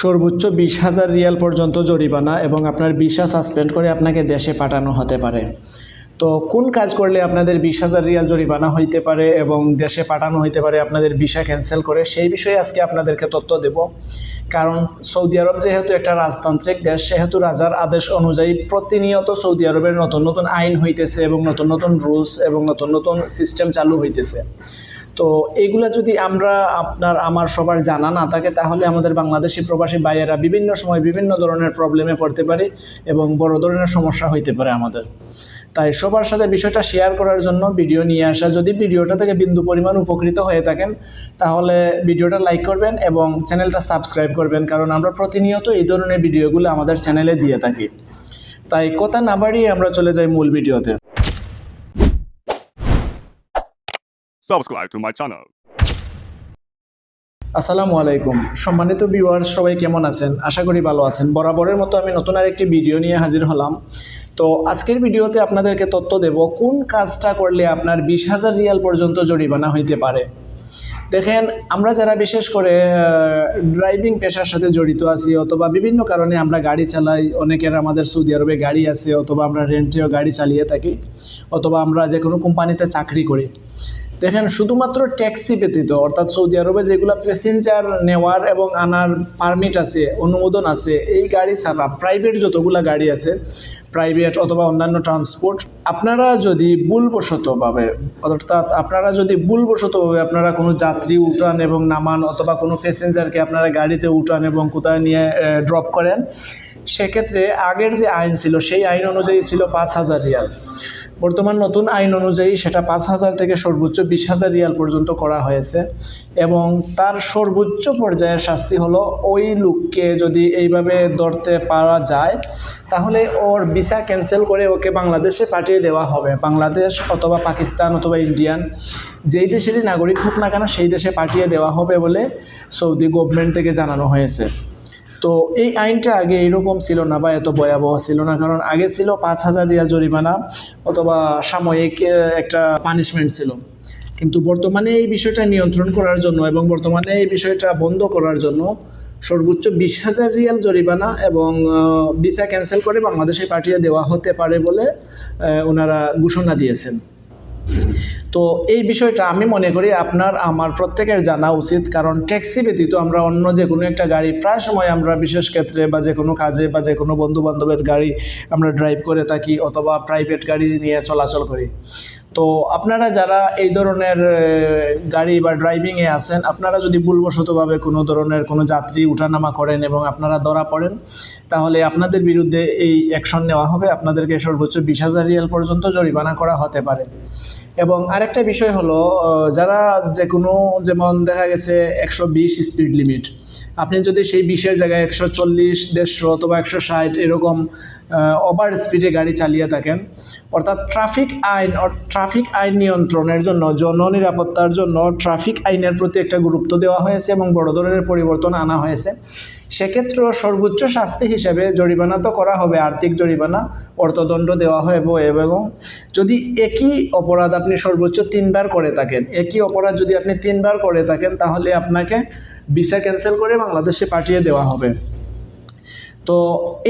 সর্বোচ্চ বিশ হাজার রিয়াল পর্যন্ত জরিমানা এবং আপনার ভিসা সাসপেন্ড করে আপনাকে দেশে পাঠানো হতে পারে। তো কোন কাজ করলে আপনাদের বিশ হাজার রিয়াল জরিমানা হইতে পারে এবং দেশে পাঠানো হইতে পারে, আপনাদের ভিসা ক্যান্সেল করে, সেই বিষয়ে আজকে আপনাদেরকে তথ্য দেব। কারণ সৌদি আরব যেহেতু একটা রাজতান্ত্রিক দেশ, সেহেতু রাজার আদেশ অনুযায়ী প্রতিনিয়ত সৌদি আরবের নতুন নতুন আইন হইতেছে এবং নতুন নতুন রুলস এবং নতুন নতুন সিস্টেম চালু হইতেছে। তো এইগুলা যদি আমরা আপনার, আমার সবার জানা না থাকে, তাহলে আমাদের বাংলাদেশি প্রবাসী ভাইয়েরা বিভিন্ন সময় বিভিন্ন ধরনের প্রবলেমে পড়তে পারে এবং বড় ধরনের সমস্যা হইতে পারে আমাদের। তাই সবার সাথে বিষয়টা শেয়ার করার জন্য ভিডিও নিয়ে আসা। যদি ভিডিওটা থেকে বিন্দু পরিমাণ উপকৃত হয়ে থাকেন, তাহলে ভিডিওটা লাইক করবেন এবং চ্যানেলটা সাবস্ক্রাইব করবেন, কারণ আমরা প্রতিনিয়ত এই ধরনের ভিডিওগুলো আমাদের চ্যানেলে দিয়ে থাকি। তাই কথা না বাড়িয়ে আমরা চলে যাই মূল ভিডিওতে subscribe to my channel. আসসালামু আলাইকুম। সম্মানিত ভিউয়ার্স সবাই কেমন আছেন? আশা করি ভালো আছেন। বরাবরের মতো আমি নতুন আরেকটি ভিডিও নিয়ে হাজির হলাম। তো আজকের ভিডিওতে আপনাদেরকে তথ্য দেব, কোন কাজটা করলে আপনার বিশ হাজার রিয়াল পর্যন্ত জরিমানা হইতে পারে? দেখেন, আমরা যারা বিশেষ করে ড্রাইভিং পেশার সাথে জড়িত আছি, অথবা বিভিন্ন কারণে আমরা গাড়ি চালাই, অনেকের আমাদের সৌদি আরবে গাড়ি আছে, অথবা আমরা রেন্টেও গাড়ি চালিয়ে থাকি, অথবা আমরা যে কোনো কোম্পানিতে চাকরি করি। দেখেন, শুধুমাত্র ট্যাক্সি ব্যতীত, অর্থাৎ সৌদি আরবে যেগুলো প্যাসেঞ্জার নেওয়ার এবং আনার পারমিট আছে, অনুমোদন আছে, এই গাড়ি ছাড়া প্রাইভেট যতগুলা গাড়ি আছে প্রাইভেট অথবা অন্যান্য ট্রান্সপোর্ট আপনারা যদি ভুলবশতভাবে, অর্থাৎ আপনারা যদি ভুলবশতভাবে আপনারা কোনো যাত্রী উঠান এবং নামান অথবা কোনো প্যাসেঞ্জারকে আপনারা গাড়িতে উঠান এবং কোথায় নিয়ে ড্রপ করেন, সেক্ষেত্রে আগের যে আইন ছিল, সেই আইন অনুযায়ী ছিল পাঁচ হাজার রিয়াল। বর্তমান নতুন আইন অনুযায়ী সেটা পাঁচ হাজার থেকে সর্বোচ্চ বিশ হাজার রিয়াল পর্যন্ত করা হয়েছে এবং তার সর্বোচ্চ পর্যায়ের শাস্তি হলো ওই লোককে যদি এইভাবে ধরতে পারা যায়, তাহলে ওর ভিসা ক্যান্সেল করে ওকে বাংলাদেশে পাঠিয়ে দেওয়া হবে। বাংলাদেশ অথবা পাকিস্তান অথবা ইন্ডিয়ান যেই দেশেরই নাগরিক হোক না কেন সেই দেশে পাঠিয়ে দেওয়া হবে বলে সৌদি গভর্নমেন্ট থেকে জানানো হয়েছে। তো এই আইনটা আগে এরকম ছিল না বা এত ভয়াবহ ছিল না, কারণ আগে ছিল পাঁচ হাজার রিয়াল জরিমানা অথবা সাময়িক একটা পানিশমেন্ট ছিল। কিন্তু বর্তমানে এই বিষয়টা নিয়ন্ত্রণ করার জন্য এবং বর্তমানে এই বিষয়টা বন্ধ করার জন্য সর্বোচ্চ বিশ হাজার রিয়াল জরিমানা এবং ভিসা ক্যান্সেল করে বাংলাদেশে পাঠিয়ে দেওয়া হতে পারে বলে ওনারা ঘোষণা দিয়েছেন। তো এই বিষয়টা আমি মনে করি আপনার, আমার প্রত্যেকের জানা উচিত। কারণ ট্যাক্সি ব্যতীত আমরা অন্য যে কোনো একটা গাড়ি প্রায় সময় আমরা বিশেষ ক্ষেত্রে বা যে কোনো কাজে বা যে কোনো বন্ধু বান্ধবের গাড়ি আমরা ড্রাইভ করে থাকি অথবা প্রাইভেট গাড়ি নিয়ে চলাচল করি। তো আপনারা যারা এই ধরনের গাড়ি বা ড্রাইভিংয়ে আছেন, আপনারা যদি ভুলবশতভাবে কোনো ধরনের কোনো যাত্রী উঠানামা করেন এবং আপনারা ধরা পড়েন, তাহলে আপনাদের বিরুদ্ধে এই অ্যাকশন নেওয়া হবে। আপনাদেরকে সর্বোচ্চ বিশ হাজার রিয়াল পর্যন্ত জরিমানা করা হতে পারে। এবং আরেকটা বিষয় হলো যারা যে কোনো যেমন দেখা গেছে একশো বিশ স্পিড লিমিট আপনি যদি সেই বিশের জায়গায় একশো চল্লিশ, দেড়শো অথবা একশো ষাট এরকম ওভার স্পিডে গাড়ি চালিয়ে থাকেন, অর্থাৎ ট্রাফিক আইন ট্রাফিক আইন নিয়ন্ত্রণের জন্য, জননিরাপত্তার জন্য ট্রাফিক আইনের প্রতি একটা গুরুত্ব দেওয়া হয়েছে এবং বড় ধরনের পরিবর্তন আনা হয়েছে। সেক্ষেত্রেও সর্বোচ্চ শাস্তি হিসেবে জরিমানা তো করা হবে, আর্থিক জরিমানা, অর্থদণ্ড দেওয়া হবে এবং যদি একই অপরাধ আপনি সর্বোচ্চ তিনবার করে থাকেন, একই অপরাধ যদি আপনি তিনবার করে থাকেন, তাহলে আপনাকে ভিসা ক্যান্সেল করে বাংলাদেশে পাঠিয়ে দেওয়া হবে। তো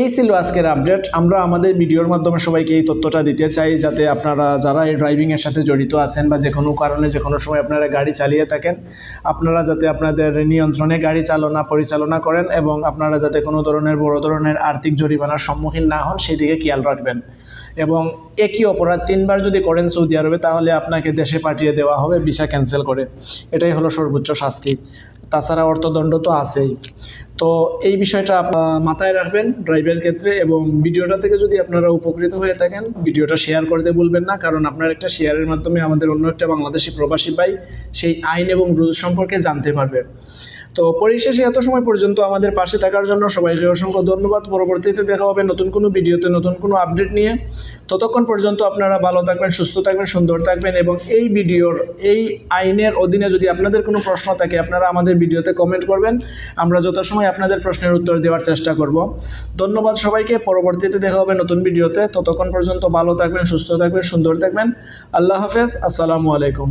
এই ছিল আজকের আপডেট আমরা আমাদের ভিডিওর মাধ্যমে সবাইকে এই তথ্যটা দিতে চাই, যাতে আপনারা যারা এই ড্রাইভিংয়ের সাথে জড়িত আছেন বা যে কোনো কারণে, যে কোনো সময় আপনারা গাড়ি চালিয়ে থাকেন, আপনারা যাতে আপনাদের নিয়ন্ত্রণে গাড়ি চালনা, পরিচালনা করেন এবং আপনারা যাতে কোনো ধরনের, বড় ধরনের আর্থিক জরিমানার সম্মুখীন না হন, সেই দিকে খেয়াল রাখবেন। এবং একই অপরাধ তিনবার যদি করেন সৌদি আরবে, তাহলে আপনাকে দেশে পাঠিয়ে দেওয়া হবে, ভিসা ক্যান্সেল করে। এটাই হলো সর্বোচ্চ শাস্তি। তাছাড়া অর্থদণ্ড তো আছেই। তো এই বিষয়টা মাথায় রাখবেন ড্রাইভের ক্ষেত্রে এবং ভিডিওটা থেকে যদি আপনারা উপকৃত হয়ে থাকেন, ভিডিওটা শেয়ার করতে ভুলবেন না, কারণ আপনার একটা শেয়ারের মাধ্যমে আমাদের অন্য একটা বাংলাদেশি প্রবাসী ভাই সেই আইন এবং রুল সম্পর্কে জানতে পারবে। তো পরিশেষে এত সময় পর্যন্ত আমাদের পাশে থাকার জন্য সবাইকে অসংখ্য ধন্যবাদ। পরবর্তীতে দেখা হবে নতুন কোনো ভিডিওতে, নতুন কোনো আপডেট নিয়ে। ততক্ষণ পর্যন্ত আপনারা ভালো থাকবেন, সুস্থ থাকবেন, সুন্দর থাকবেন এবং এই ভিডিওর, এই আইনের অধীনে যদি আপনাদের কোনো প্রশ্ন থাকে, আপনারা আমাদের ভিডিওতে কমেন্ট করবেন। আমরা যথাসময় আপনাদের প্রশ্নের উত্তর দেওয়ার চেষ্টা করব। ধন্যবাদ সবাইকে। পরবর্তীতে দেখা হবে নতুন ভিডিওতে। ততক্ষণ পর্যন্ত ভালো থাকবেন, সুস্থ থাকবেন, সুন্দর থাকবেন। আল্লাহ হাফেজ। আসসালামু আলাইকুম।